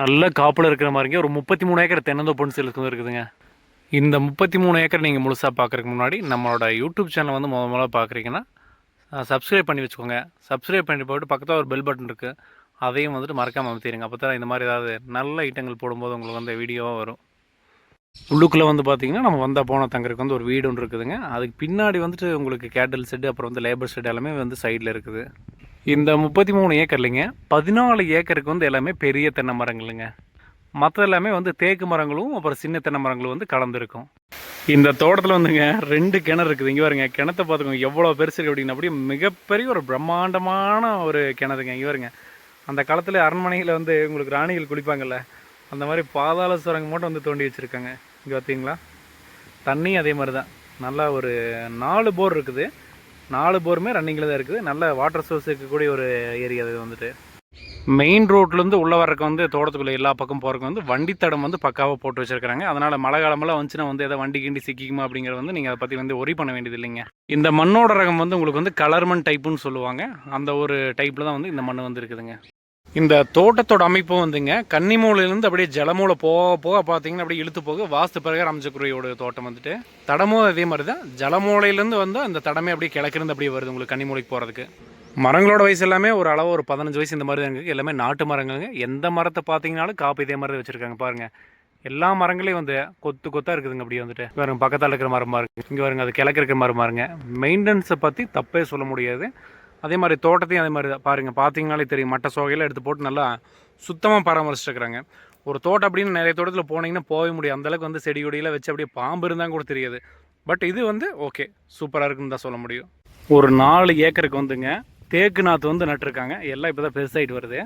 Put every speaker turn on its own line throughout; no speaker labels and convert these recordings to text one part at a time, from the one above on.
நல்ல காப்பில் இருக்கிற மாதிரிங்க. ஒரு முப்பத்தி மூணு ஏக்கர் தென்னந்தோப்புன்னு சேலுக்கு இருக்குதுங்க. இந்த முப்பத்தி மூணு ஏக்கர் நீங்கள் முழுசாக பார்க்குறதுக்கு முன்னாடி நம்மளோட யூடியூப் சேனல் வந்து முத முதல்ல பார்க்குறீங்கன்னா சப்ஸ்கிரைப் பண்ணி வச்சுக்கோங்க. சப்ஸ்கிரைப் பண்ணி போட்டு பக்கத்தில் ஒரு பெல் பட்டன் இருக்குது அதையும் வந்துட்டு மறக்காமல் அமைத்திடுங்க அப்போ தான் இந்த மாதிரி ஏதாவது நல்ல ஐட்டங்கள் போடும்போது உங்களுக்கு வந்து வீடியோவாக வரும். உள்ளுக்குள்ளே வந்து பார்த்தீங்கன்னா நம்ம வந்தால் போன தங்கறதுக்கு வந்து ஒரு வீடு ஒன்று இருக்குதுங்க. அதுக்கு பின்னாடி வந்துட்டு உங்களுக்கு கேட்டல் செட்டு அப்புறம் வந்து லேபர் ஷெட் எல்லாமே வந்து சைடில் இருக்குது. இந்த முப்பத்தி மூணு ஏக்கர்லைங்க பதினாலு ஏக்கருக்கு வந்து எல்லாமே பெரிய தென்னை மரங்களுங்க. மற்ற எல்லாமே வந்து தேக்கு மரங்களும் அப்புறம் சின்ன தென்னை மரங்களும் வந்து கலந்துருக்கும். இந்த தோட்டத்தில் வந்துங்க ரெண்டு கிணறு இருக்குது. இங்கே வருங்க கிணத்தை பார்த்துக்கோங்க எவ்வளோ பெருசு இருக்குது அப்படின்னா அப்படியே மிகப்பெரிய ஒரு பிரம்மாண்டமான ஒரு கிணறுங்க. இங்கே வருங்க அந்த காலத்தில் அரண்மனையில் வந்து உங்களுக்கு ராணிகள் குளிப்பாங்கல்ல அந்த மாதிரி பாதாள சுரங்கம் மட்டும் வந்து தோண்டி வச்சுருக்காங்க. இங்கே பார்த்தீங்களா தண்ணி அதே மாதிரி தான் நல்லா ஒரு நாலு போர் இருக்குது. நாலு போருமே ரன்னிங்கில் தான் இருக்குது. நல்ல வாட்டர் சோர்ஸ் இருக்கக்கூடிய ஒரு ஏரியா இது வந்துட்டு. மெயின் ரோட்லேருந்து உள்ளே வரக்கு வந்து தோட்டத்துக்குள்ளே எல்லா பக்கம் போகிறக்கு வந்து வண்டி தடம் வந்து பக்காவாக போட்டு வச்சிருக்காங்க அதனால் மழை காலமெல்லாம் வந்துச்சுன்னா வந்து எதாவது வண்டி கிண்டி சிக்கிக்குமா அப்படிங்கிறது வந்து நீங்கள் அதை பற்றி வந்து ஒரி பண்ண வேண்டியது இல்லைங்க. இந்த மண்ணோட ரகம் வந்து உங்களுக்கு வந்து கலர் மண் டைப்புன்னு சொல்லுவாங்க. அந்த ஒரு டைப்பில் தான் வந்து இந்த மண் வந்து இருக்குதுங்க. இந்த தோட்டத்தோட அமைப்பு வந்துங்க கன்னிமூலையிலேருந்து அப்படியே ஜலமூலை போக போக பார்த்தீங்கன்னா அப்படியே இழுத்து போக வாஸ்து பிரகாரம் அமைச்சக்குறையோட தோட்டம் வந்துட்டு. தடமும் அதே மாதிரி தான் ஜலமூலையிலேருந்து வந்து அந்த தடமே அப்படியே கிழக்கிருந்து அப்படியே வருது உங்களுக்கு கன்னிமூலைக்கு போகிறதுக்கு மரங்களோட வயசு எல்லாமே ஒரு அளவு ஒரு பதினஞ்சு வயசு இந்த மாதிரி தான் இருக்குது எல்லாமே நாட்டு மரங்கள்ங்க. எந்த மரத்தை பார்த்தீங்கனாலும் காப்பு இதே மாதிரி தான் வச்சுருக்காங்க. பாருங்கள் எல்லா மரங்களையும் வந்து கொத்து கொத்தாக இருக்குதுங்க அப்படியே வந்துட்டு. வேறு பக்கத்தில் இருக்கிற மரமாக இருக்குது இங்கே பாருங்க அது கிழக்கு இருக்கிற மரமாக இருங்க. மெயின்டெனன்ஸை பற்றி தப்பே சொல்ல முடியாது. அதே மாதிரி தோட்டத்தையும் அதே மாதிரி தான். பாருங்கள் பார்த்தீங்கனாலே தெரியும். மட்ட சோகையில் எடுத்து போட்டு நல்லா சுத்தமாக பராமரிச்சுருக்குறாங்க ஒரு தோட்டம் அப்படின்னு நிறைய தோட்டத்தில் போனீங்கன்னா போக முடியும் அந்தளவுக்கு வந்து செடி கொடியெல்லாம் வச்சு அப்படியே பாம்பு இருந்தால் கூட தெரியாது. பட் இது வந்து ஓகே சூப்பராக இருக்குன்னு தான் சொல்ல முடியும். ஒரு நாலு ஏக்கருக்கு வந்துங்க தேக்கு நாற்று வந்து நட்டிருக்காங்க. எல்லாம் இப்போ தான் பெருசாகிட்டு வருது.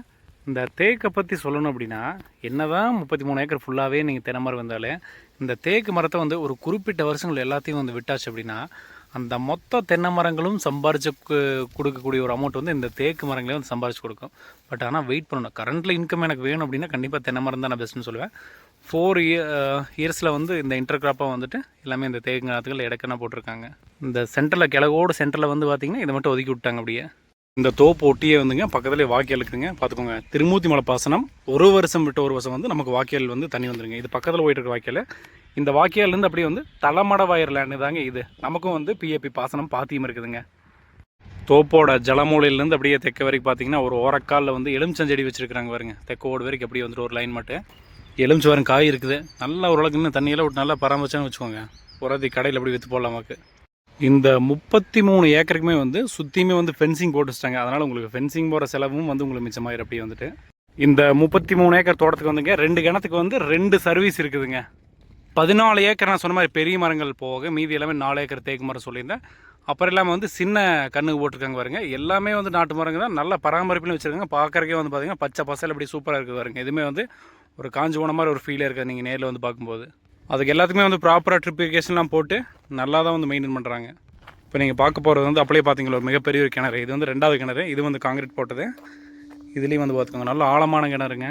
இந்த தேக்கை பற்றி சொல்லணும் அப்படின்னா என்ன தான் முப்பத்தி மூணு ஏக்கர் ஃபுல்லாகவே நீங்கள் தினமரம் வந்தாலே இந்த தேக்கு மரத்தை வந்து ஒரு குறிப்பிட்ட வருஷங்கள் எல்லாத்தையும் வந்து விட்டாச்சு அப்படின்னா அந்த மொத்த தென்னை மரங்களும் சம்பாரிச்சு கு- கொடுக்கக்கூடிய ஒரு அமௌண்ட் வந்து இந்த தேக்கு மரங்களே வந்து சம்பாரிச்சு கொடுக்கும். பட் ஆனால் வெயிட் பண்ணணும். கரண்ட்டில் இன்கம் எனக்கு வேணும் அப்படின்னா கண்டிப்பாக தென்னை மரம் தான் நான் பெஸ்ட்டுன்னு சொல்லுவேன். ஃபோர் இயர் இயர்ஸில் வந்து இந்த இன்டர் கிராப்பாக வந்துட்டு எல்லாமே இந்த தேக்கு நாற்றுகள் இடக்கனா போட்டிருக்காங்க. இந்த சென்டரில் கிழக்கோடு சென்டரில் வந்து பார்த்திங்கன்னா இதை மட்டும் ஒதுக்கி விட்டாங்க அப்படியே. இந்த தோப்பு ஒட்டியே வந்துங்க பக்கத்துலேயே வாக்கியல் இருக்குங்க பார்த்துக்கோங்க. திருமூர்த்தி மலை பாசனம் ஒரு வருஷம் விட்டு ஒரு வருஷம் வந்து நமக்கு வாக்கியல் வந்து தண்ணி வந்துருங்க. இது பக்கத்தில் போயிட்டு இருக்க வாக்கியல். இந்த வாக்கியாலேருந்து அப்படியே வந்து தலைமட வயர் லேண்டு தாங்க இது. நமக்கும் வந்து பிஏபி பாசனம் பாத்தியம் இருக்குதுங்க. தோப்போட ஜலமூலையிலேருந்து அப்படியே தெக்க வரைக்கும் பார்த்தீங்கன்னா ஒரு ஓரக்காலில் வந்து எலுமிச்சஞ்செடி வச்சுருக்காங்க பாருங்க. தெக்கோடு வரைக்கும் அப்படியே வந்துட்டு ஒரு லைன் மட்டும். எலுமிச்சு வரும் காய் இருக்குது. நல்லா ஓரளவுக்கு இன்னும் தண்ணியெல்லாம் விட்டு நல்லா பராமரிச்சான்னு வச்சுக்கோங்க. உரத்தி கடையில் அப்படி விற்று போடலாம் நமக்கு. இந்த முப்பத்தி மூணு ஏக்கருக்குமே வந்து சுற்றியுமே வந்து ஃபென்சிங் போட்டு வச்சிட்டாங்க அதனால் உங்களுக்கு ஃபென்சிங் போகிற செலவும் வந்து உங்களுக்கு மிச்சமாயிரும் அப்படியே வந்துட்டு. இந்த முப்பத்தி மூணு ஏக்கர் தோட்டத்துக்கு வந்துங்க ரெண்டு கிணத்துக்கு வந்து ரெண்டு சர்வீஸ் இருக்குதுங்க. பதினாலு ஏக்கர் நான் சொன்ன மாதிரி பெரிய மரங்கள் போக மீதி எல்லாமே நாலு ஏக்கர் தேக்கு மரம் சொல்லியிருந்தேன். அப்புறம் எல்லாமே வந்து சின்ன கண்ணுக்கு போட்டிருக்காங்க பாருங்க. எல்லாமே வந்து நாட்டு மரங்க தான். நல்ல பராமரிப்புலையும் வச்சுருக்காங்க. பார்க்குறக்கே வந்து பார்த்தீங்கன்னா பச்சை பசல் அப்படி சூப்பராக இருக்குது பாருங்க. எதுவுமே வந்து ஒரு காஞ்சி போன மாதிரி ஒரு ஃபீலே இருக்காது. நீங்கள் நேரில் வந்து பார்க்கும்போது. அதுக்கு எல்லாத்துக்குமே வந்து ப்ராப்பராக ட்ரிப்ளிகேஷன்லாம் போட்டு நல்லா தான் வந்து மெயின்டைன் பண்ணுறாங்க இப்போ நீங்கள் பார்க்க போகிறது வந்து அப்படியே பார்த்தீங்களா ஒரு மிகப்பெரிய ஒரு கிணறு. இது வந்து ரெண்டாவது கிணறு. இது வந்து காங்கிரீட் போட்டது. இதுலேயும் வந்து பார்த்துக்கோங்க நல்ல ஆழமான கிணறுங்க.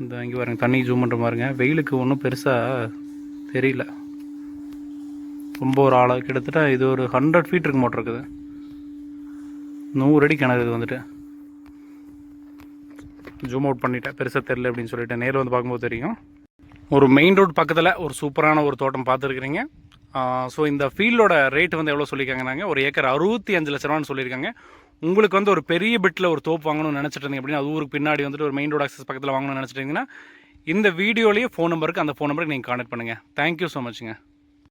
இந்த இங்கே பாருங்க தண்ணி ஜூம் பண்ணுற பாருங்க. வெயிலுக்கு ஒன்றும் பெருசாக தெரியல. ரொம்ப ஒரு ஆழம் கிட்டத்தட்ட இது ஒரு ஹண்ட்ரட் ஃபீட் இருக்கு மோட்டர் இருக்குது. நூறு அடி கிணறு இது வந்துட்டு. ஜூம் அவுட் பண்ணிட்டேன். பெருசாக தெரில அப்படின்னு சொல்லிட்டு நேரில் வந்து பார்க்கும்போது தெரியும். ஒரு மெயின் ரோட் பக்கத்தில் ஒரு சூப்பரான ஒரு தோட்டம் பார்த்துருக்குறீங்க. ஸோ இந்த ஃபீல்டோட ரேட் வந்து எவ்வளோ சொல்லியிருக்காங்கன்னாங்க? ஒரு ஏக்கர் அறுபத்தி அஞ்சு லட்ச ரூபான்னு சொல்லியிருக்காங்க. உங்களுக்கு வந்து ஒரு பெரிய பிட்டில் ஒரு தோப்பு வாங்கணும்னு நினச்சிட்டு இருந்தீங்க அப்படின்னா அது ஊருக்கு பின்னாடி வந்துட்டு ஒரு மெயின் ரோட் ஆக்சஸ் பக்கத்தில் வாங்கணும்னு நினச்சிட்டு இருந்தீங்கன்னா இந்த வீடியோலேயே ஃபோன் நம்பருக்கு அந்த ஃபோன் நம்பருக்கு நீங்கள் கான்டாக்ட் பண்ணுங்கள் தேங்க்யூ ஸோ மச்ங்க